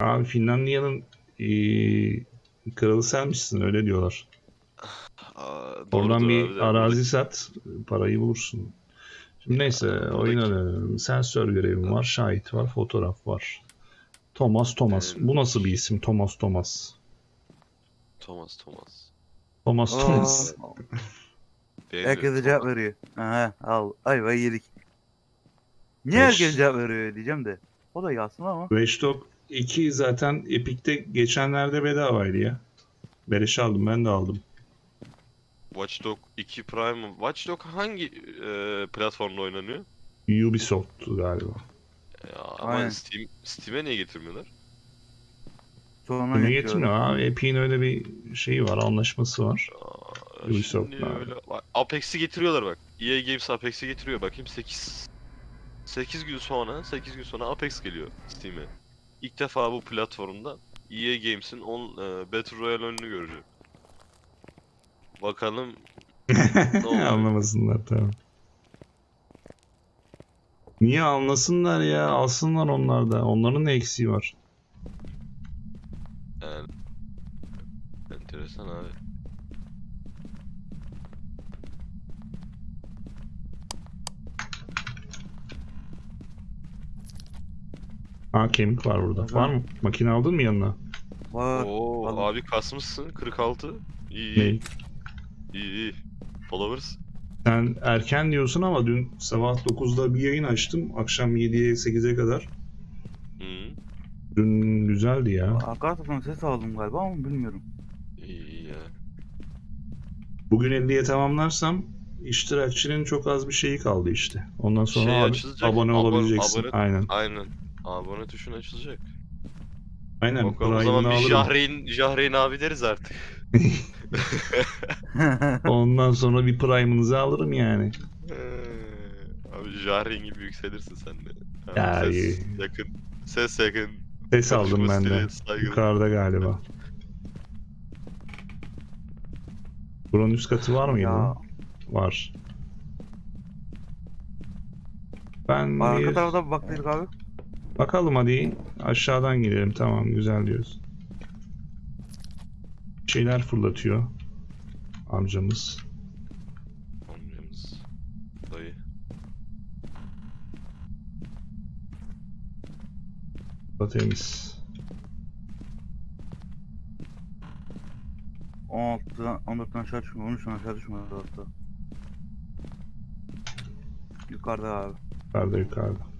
Abi Finlandiya'nın eee, kralı sen misin öyle diyorlar. Aa, Oradan doğrudur bir abi arazi buradaki- sat parayı bulursun. Şimdi neyse Buradaki- oyun alalım. Sensör görevim var, şahit var, fotoğraf var. Thomas Thomas. Ee, Bu nasıl bir isim? Thomas Thomas. Thomas Thomas. Thomas Aa, Thomas. Herkese cevap veriyor. Aha al. Ayvayı yedik. Niye Beş. herkes cevap veriyor diyeceğim de. O da yazsın ama. Watch Dogs 2 zaten Epic'te geçenlerde bedavaydı ya. Beleş aldım ben de aldım. Watch Dogs 2 Prime. Watch Dogs hangi e, platformda oynanıyor? Ubisoft'tu galiba. Ya, ama Aynen. Steam, Steam'e niye getirmiyorlar? Sonra Ne getirmiyor abi? Epic'in öyle bir şeyi var, anlaşması var. Aa, Ubisoft şimdi abi. öyle... Bak, Apex'i getiriyorlar bak. EA Games Apex'i getiriyor bakayım 8 8 gün sonra 8 gün sonra Apex geliyor Steam'e. İlk defa bu platformda EA Games'in on, e, Battle Royale oyununu göreceğim. Bakalım ne oluyor? Anlamasınlar tamam. Niye anlasınlar ya? Alsınlar onlar da. Onların ne eksiği var? Enteresan abi. Ha kemik var burada. Var mı? Makine aldın mı yanına? Var. Oo aldım. abi kasmışsın 46. İyi Ne? iyi. İyi. Followers. Sen erken diyorsun ama dün sabah 9'da bir yayın açtım. Akşam 7'ye 8'e kadar. Hı. Dün güzeldi ya. Arkadaşlar ses aldım galiba ama bilmiyorum. İyi ya. Bugün 50'ye tamamlarsam iştirakçinin çok az bir şeyi kaldı işte. Ondan sonra Şey açılacak, abone abone- olabileceksin. abone- Aynen. Aynen. Abone tuşun açılacak. Aynen. Bakalım o zaman bir. Jahreyn, Jahreyn abi deriz artık. Ondan sonra bir prime'ınızı alırım yani. Ee, abi Jahreyn gibi yükselirsin sen de. Abi Ya ses iyi. yakın. Ses yakın. Ses aldım ben de. Yukarıda galiba. Buranın üst katı var mıydı? ya. Var. Ben Arka bir... tarafta bir baktık abi. Bakalım hadi. Aşağıdan gidelim. Tamam güzel diyoruz. Bir şeyler fırlatıyor. Amcamız. Amcamız. Dayı. Da temiz. 16'dan 14'ten aşağı düşmüyor. 13'ten aşağı düşmüyor hatta. Yukarıda abi. Yukarıda yukarıda.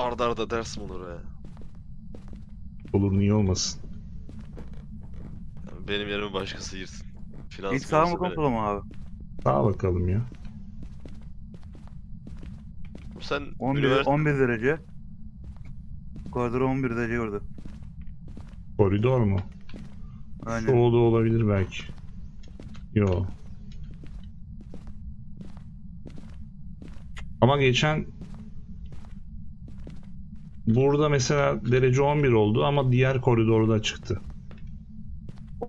Arda arda ders mi olur ya? Olur niye olmasın. Yani benim yerime başkası girsin. Finans İlk sağ mı kontrol abi? Sağa bakalım ya. Sen 11, üniversite 11 derece. Koridor 11 derece orada. Koridor mu? Aynen. Şu oda olabilir belki. Yo. Ama geçen burada mesela derece 11 oldu ama diğer koridorda çıktı.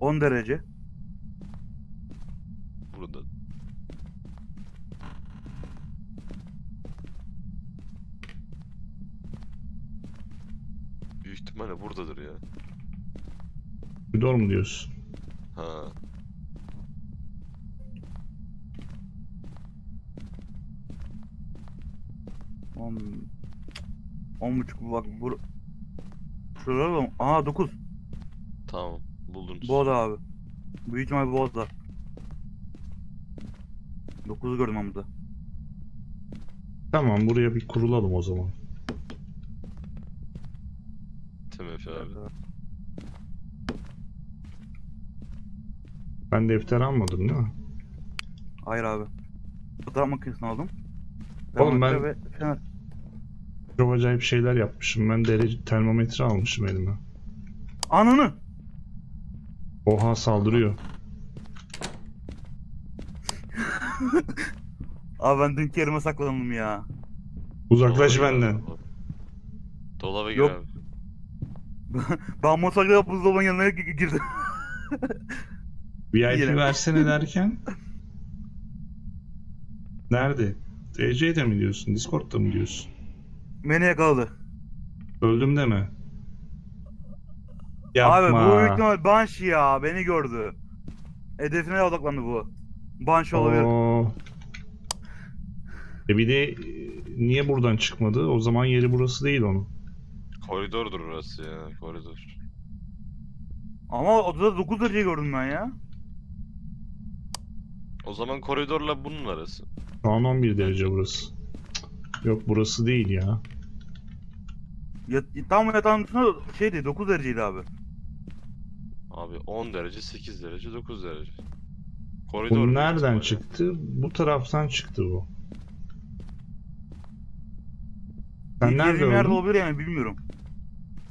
10 derece. burada. Büyük ihtimalle buradadır ya. Koridor mu diyorsun? Ha. On... 10 buçuk bak bur... Şurada mı? Aha 9. Tamam. Buldunuz. Bu oda abi. Büyük ihtimal bu oda. 9'u gördüm burada. Tamam buraya bir kurulalım o zaman. TMF abi. Ben defter almadım değil mi? Hayır abi. Fotoğraf makinesini aldım. Oğlum ben- ve fener. Çok acayip şeyler yapmışım. Ben derece termometre almışım elime. Ananı! Oha saldırıyor. Abi ben dünkü yerime saklandım ya. Uzaklaş Dolaba gir benden. abi. Dolaba gir Yok. abi. Ben mutfakta buzdolabının yanına gi- girdim. VIP Yine. versene derken Nerede? DC'de mi diyorsun? Discord'da mı diyorsun? Beni yakaladı. Öldüm deme. Yapma. Abi bu büyük ihtimal Banshee ya. Beni gördü. Hedefine odaklandı bu. Banshee olabilir. Oo. E bir de e, niye buradan çıkmadı? O zaman yeri burası değil onun. Koridordur burası ya. Koridor. Ama odada 9 derece gördüm ben ya. O zaman koridorla bunun arası. Şu an 11 derece burası. Yok burası değil ya. Ya tam yatağın üstünde şeydi 9 dereceydi abi. Abi 10 derece, 8 derece, 9 derece. Koridor. Bu nereden çıktı? Bu taraftan çıktı bu. Sen nerede yerde öldün? olabilir yani bilmiyorum.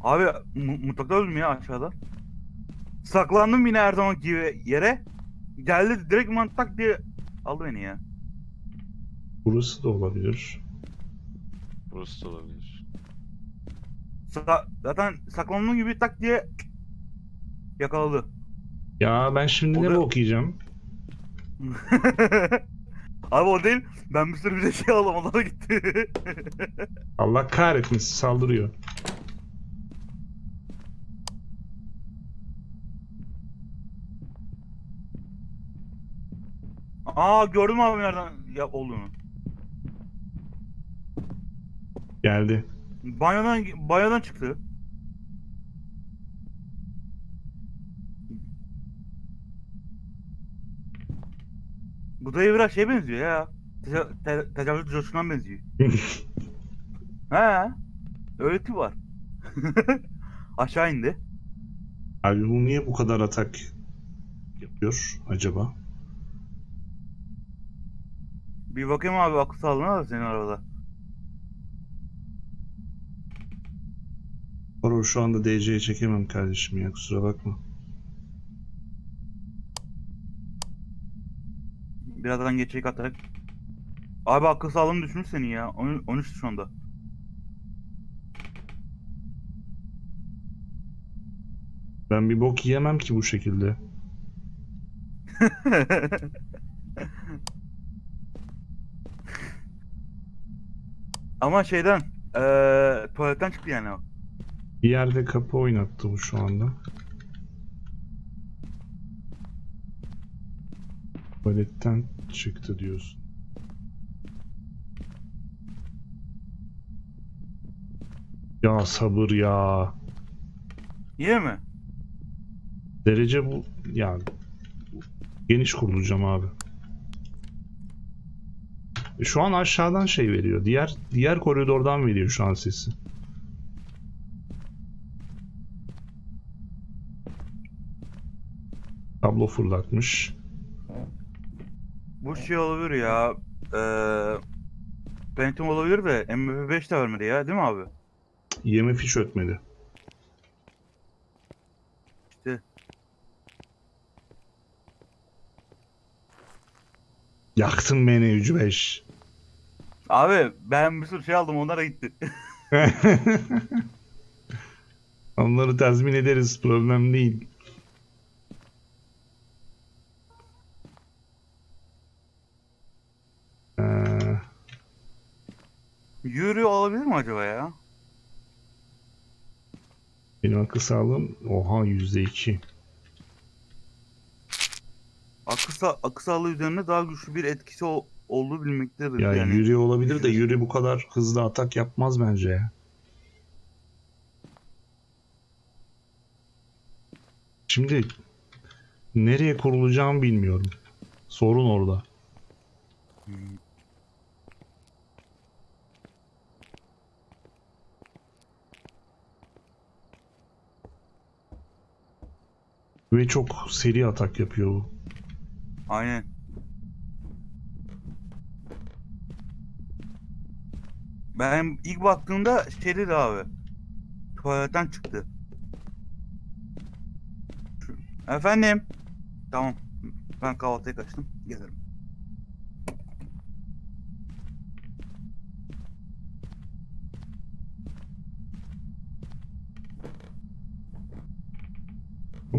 Abi mu- mutfakta öldüm ya aşağıda. Saklandım yine her zamanki gibi yere. Geldi direkt mantak diye aldı beni ya. Burası da olabilir. Burası da olabilir. Sa- zaten saklandığım gibi tak diye yakaladı. Ya ben şimdi O ne da- yiyeceğim? Abi o değil. Ben bir sürü bir de şey aldım. Onlara gitti. Allah kahretmesin saldırıyor. Aa gördüm abi nereden ya olduğunu. Geldi. Banyodan banyodan çıktı. Bu dayı biraz şey benziyor ya. Teca te tecavüz coşkundan benziyor. He. Öyle tip var. Aşağı indi. Abi bu niye bu kadar atak yapıyor acaba? Bir bakayım abi akıl sağlığına da senin arabada. Baro şu anda DC'ye çekemem kardeşim ya kusura bakma. Birazdan geçecek atarak. Abi akıl sağlığını düşmüş senin ya. 13 şu anda. Ben bir bok yiyemem ki bu şekilde. Ama şeyden eee tuvaletten çıktı yani o. Bir yerde kapı oynattı bu şu anda. Tuvaletten çıktı diyorsun. Ya sabır ya. İyi mi? Derece bu ya geniş kurulacağım abi. E, Şu an aşağıdan şey veriyor. Diğer diğer koridordan veriyor şu an sesi. Tablo fırlatmış. Bu şey olabilir ya. Eee Phantom olabilir de MP5 de vermedi ya değil mi abi? Yeme fiş ötmedi. İşte. Yaktın beni Yücü 5. Abi ben bir sürü şey aldım onlara gitti. Onları tazmin ederiz. Problem değil. Yürü olabilir mi acaba ya? benim akıl sağlığım oha %2. Akıl, sa- akıl sağlığı üzerinde daha güçlü bir etkisi ol- olduğu bilmektedir. Ya yani. Yuri olabilir de Yuri bu kadar hızlı atak yapmaz bence ya. Şimdi nereye kurulacağımı bilmiyorum. Sorun orada. Ve çok seri atak yapıyor bu. Aynen. Ben ilk baktığımda şey dedi abi. Tuvaletten çıktı. Efendim. Tamam. Ben kahvaltıya kaçtım. Gelirim.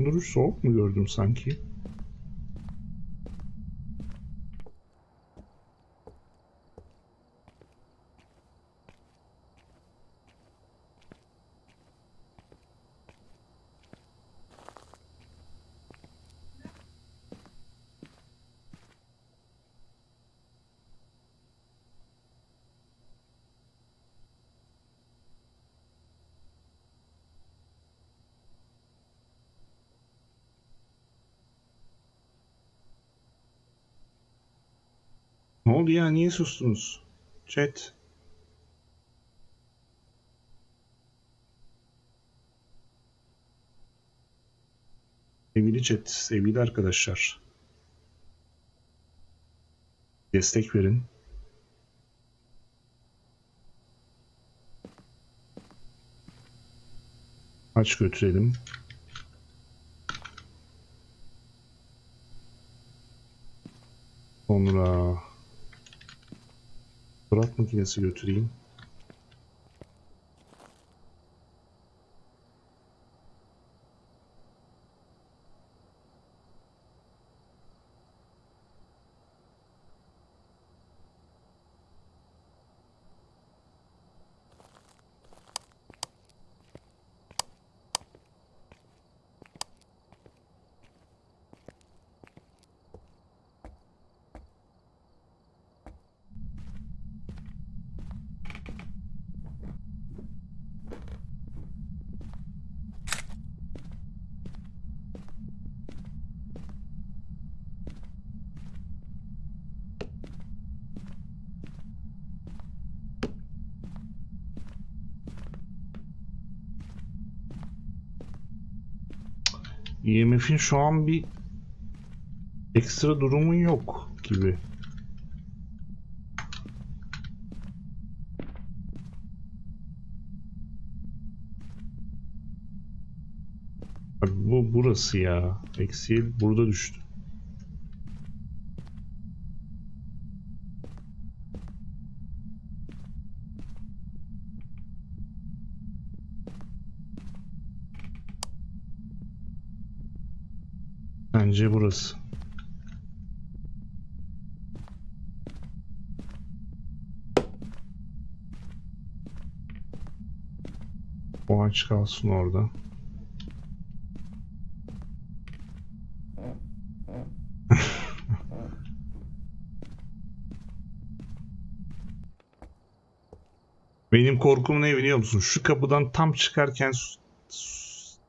Onları soğuk mu gördüm sanki? Oldu ya? Niye sustunuz? Chat. Sevgili chat, sevgili arkadaşlar. Destek verin. Aç götürelim. Sonra Fırat makinesi götüreyim. IMF'in şu an bir ekstra durumu yok gibi. Bak bu burası ya. Eksiği burada düştü. Bence burası. O aç kalsın orada. Benim korkum ne biliyor musun? Şu kapıdan tam çıkarken su- su-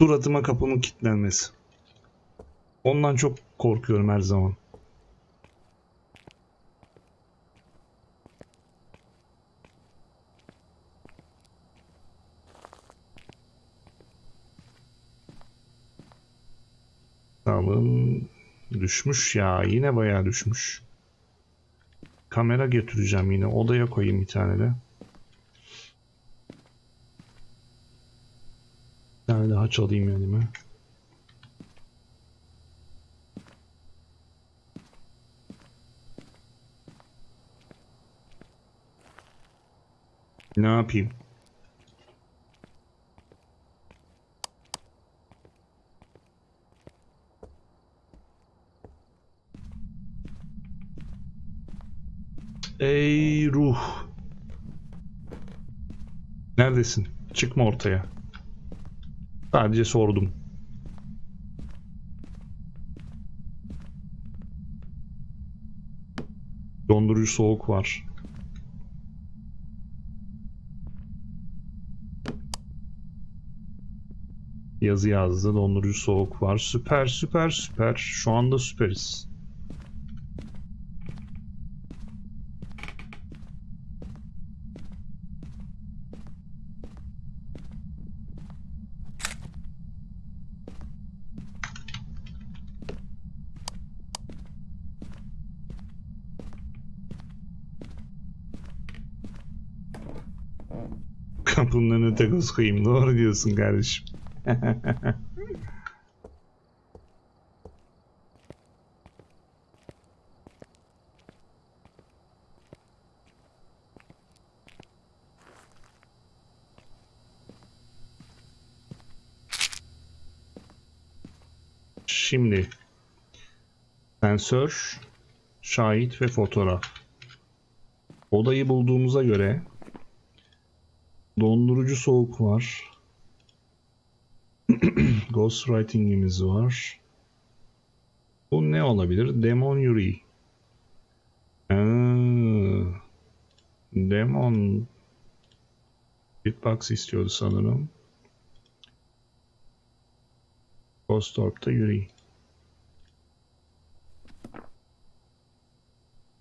suratıma kapının kilitlenmesi. Ondan çok korkuyorum her zaman. Sağlığım düşmüş ya. Yine bayağı düşmüş. Kamera götüreceğim yine. Odaya koyayım bir tane de. Bir tane daha çalayım elime. Ne yapayım? Ey ruh. Neredesin? Çıkma ortaya. Sadece sordum. Dondurucu soğuk var. Yazı yazdı. Dondurucu soğuk var. Süper süper süper. Şu anda süperiz. Kapının önüne takoz koyayım. Doğru diyorsun kardeşim. Şimdi sensör, şahit ve fotoğraf. Odayı bulduğumuza göre dondurucu soğuk var. Ghostwriting'imiz var. Bu ne olabilir? Demon Yuri. Aa, Demon Bitbox istiyordu sanırım. Ghost Orb'da Yuri.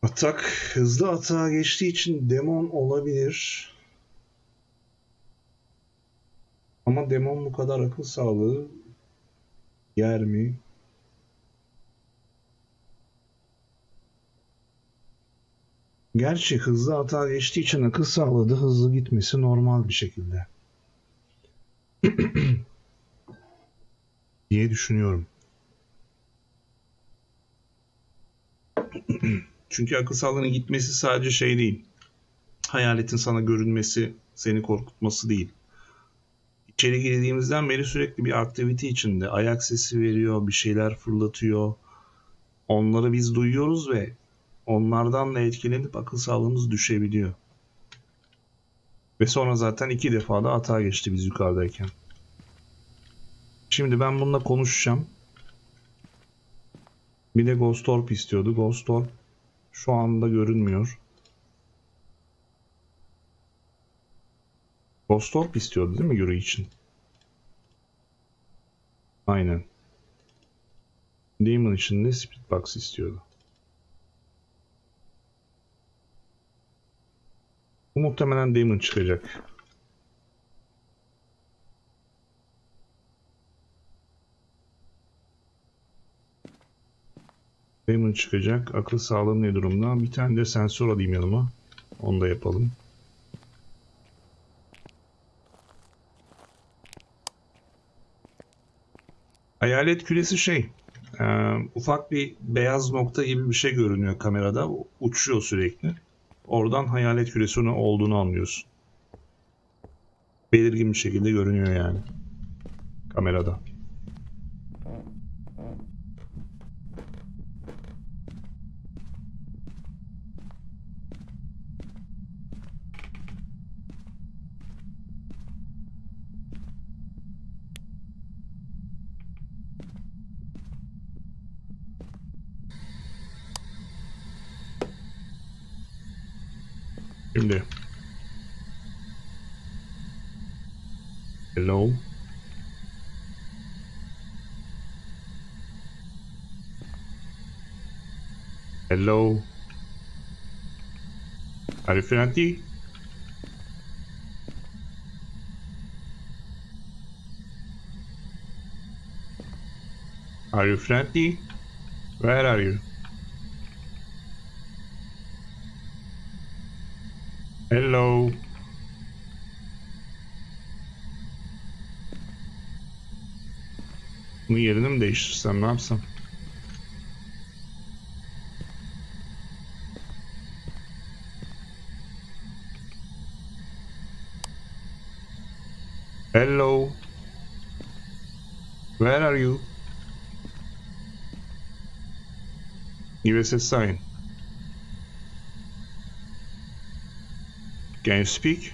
Atak hızlı atağa geçtiği için demon olabilir. Ama demon bu kadar akıl sağlığı yer mi? Gerçi hızlı atağa geçtiği için akıl sağlığı da hızlı gitmesi normal bir şekilde. diye düşünüyorum. Çünkü akıl sağlığının gitmesi sadece şey değil. Hayaletin sana görünmesi, seni korkutması değil. İçeri girdiğimizden beri sürekli bir aktivite içinde. Ayak sesi veriyor, bir şeyler fırlatıyor. Onları biz duyuyoruz ve onlardan da etkilenip akıl sağlığımız düşebiliyor. Ve sonra zaten iki defa da hata geçti biz yukarıdayken. Şimdi ben bununla konuşacağım. Bir de Ghost Orb istiyordu. Ghost Orb şu anda görünmüyor. Ghost Orb istiyordu değil mi Yuri için? Aynen. Demon için de Spirit Box istiyordu. Bu muhtemelen Demon çıkacak. Demon çıkacak. Akıl sağlığı ne durumda? Bir tane de sensör alayım yanıma. Onu da yapalım. Hayalet küresi şey, e, ufak bir beyaz nokta gibi bir şey görünüyor kamerada. Uçuyor sürekli. Oradan hayalet küresi ne olduğunu anlıyorsun. Belirgin bir şekilde görünüyor yani. Kamerada. Hello. Hello. Are you friendly? Are you friendly? Where are you? Hello. Bunu yerini mi değiştirsem ne yapsam? Hello. Where are you? Give us a sign. Can you speak?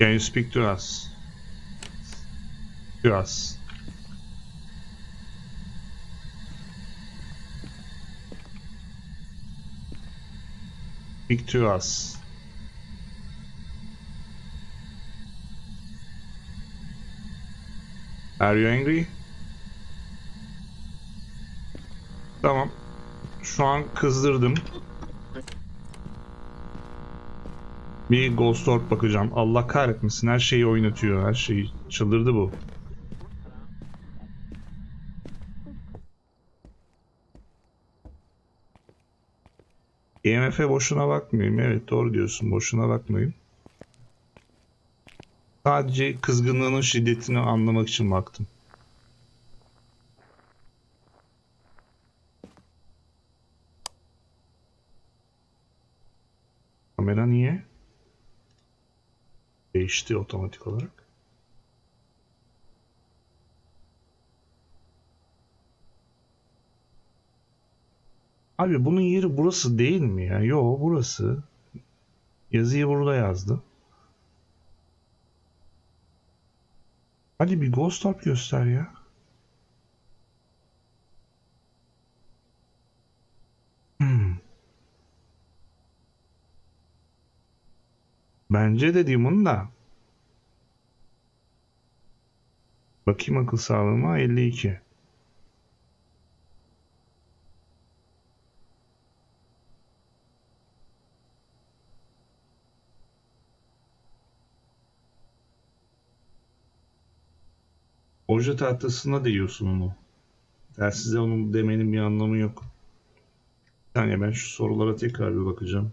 Can you speak to us? To us. Speak to us. Are you angry? Tamam. Şu an kızdırdım. Bir Ghost Orb bakacağım. Allah kahretmesin her şeyi oynatıyor. Her şeyi çıldırdı bu. EMF'e boşuna bakmayayım. Evet doğru diyorsun. Boşuna bakmayayım. Sadece kızgınlığının şiddetini anlamak için baktım. Kamera niye? Değişti otomatik olarak. Abi bunun yeri burası değil mi ya? Yo burası. Yazıyı burada yazdı. Hadi bir Ghost Orb göster ya. Hmm. Bence de Demon da. Bakayım akıl sağlığıma 52. Oje tahtasına değiyorsun onu. Telsize onun demenin bir anlamı yok. Saniye ben şu sorulara tekrar bir bakacağım.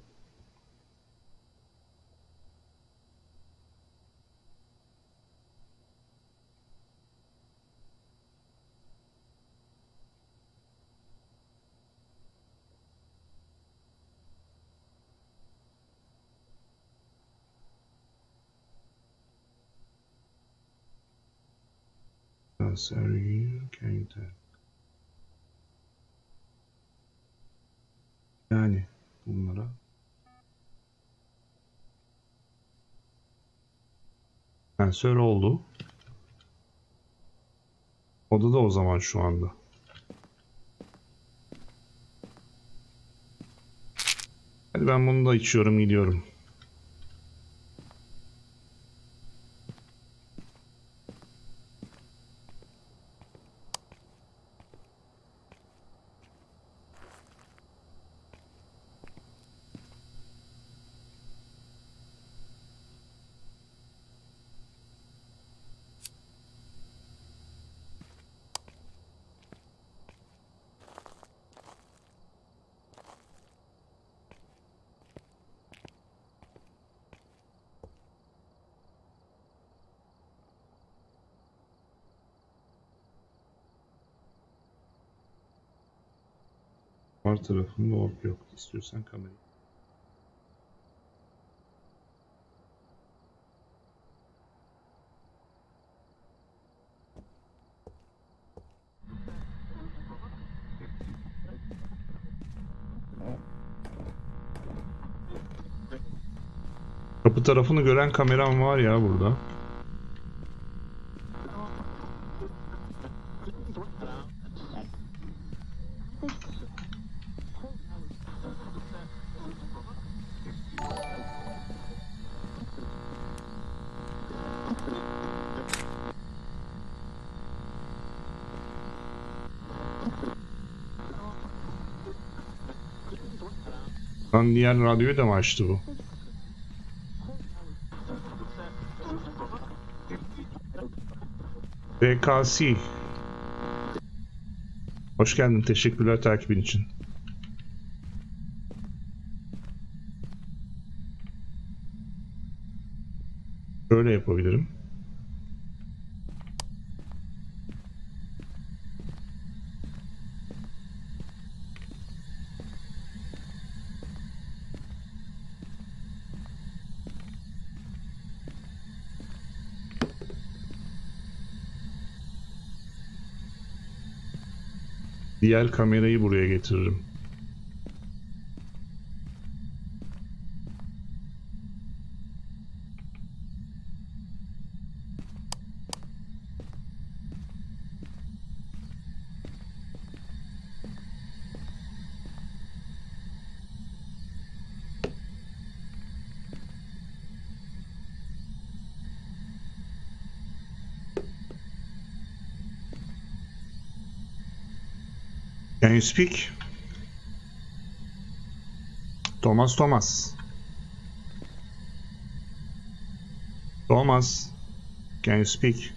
You tell? Yani bunlara Sensör oldu. Odada o zaman şu anda. Hadi ben bunu da içiyorum gidiyorum. Var tarafında ork yok. İstiyorsan kamerayı. Kapı tarafını gören kameram var ya burada. Lan diğer radyoyu da mı açtı bu? BKC. Hoş geldin. Teşekkürler takibin için. Şöyle yapabilirim. Diğer kamerayı buraya getiririm. Can you speak? Thomas Thomas. Thomas, can you speak?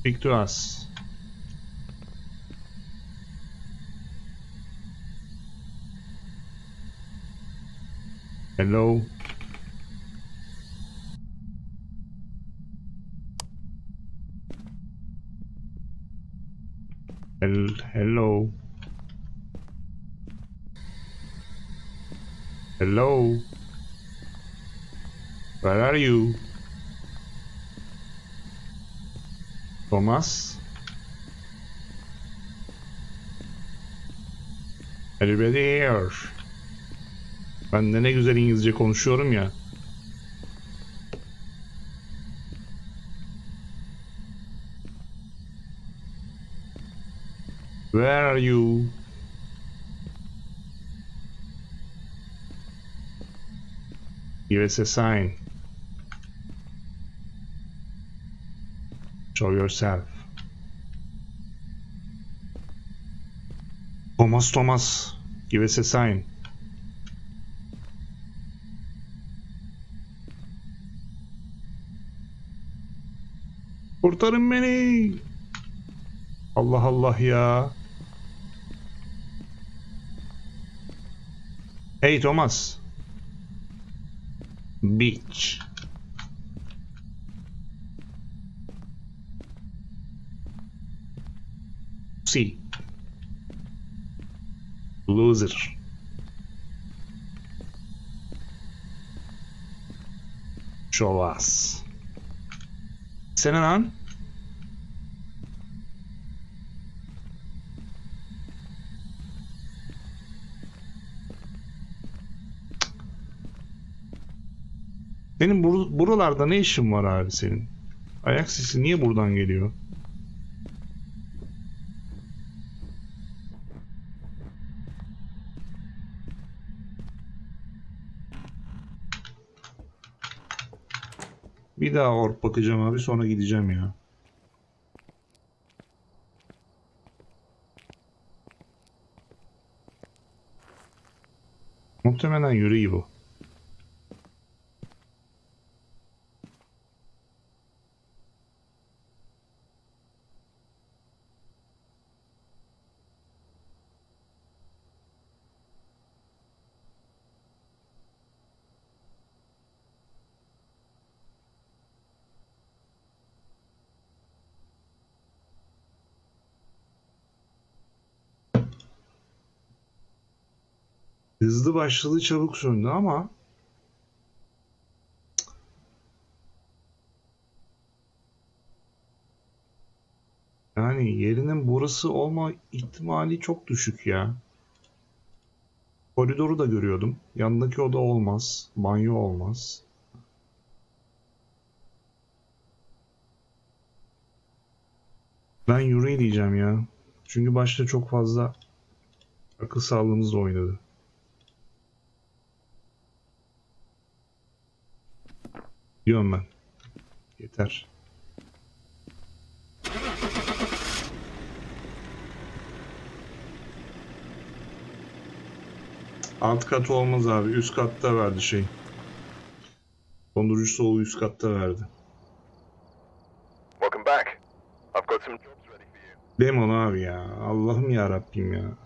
Speak to us. Hello. Hel- hello. Hello. Where are you? Thomas? Everybody here. Ben de ne güzel İngilizce konuşuyorum ya. Where are you? Give us a sign. Show yourself. Thomas Thomas. Give us a sign. Kurtarın beni. Allah Allah ya. Hey Thomas. Bitch. See. Loser. Show us. Sene lan. Senin bur- buralarda ne işin var abi senin? Ayak sesi niye buradan geliyor? Bir daha orp bakacağım abi sonra gideceğim ya. Muhtemelen yüreği bu. Hızlı başladı çabuk söndü ama yani yerinin burası olma ihtimali çok düşük ya. Koridoru da görüyordum. Yanındaki oda olmaz. Banyo olmaz. Ben Yuri diyeceğim ya. Çünkü başta çok fazla akıl sağlığımızla oynadı. Diyorum ben. Yeter. Alt kat olmaz abi. Üst katta verdi şey. Dondurucu soğuğu üst katta verdi. Welcome back. I've got some jobs ready for you. Demon abi ya. Allah'ım ya Rabbim ya.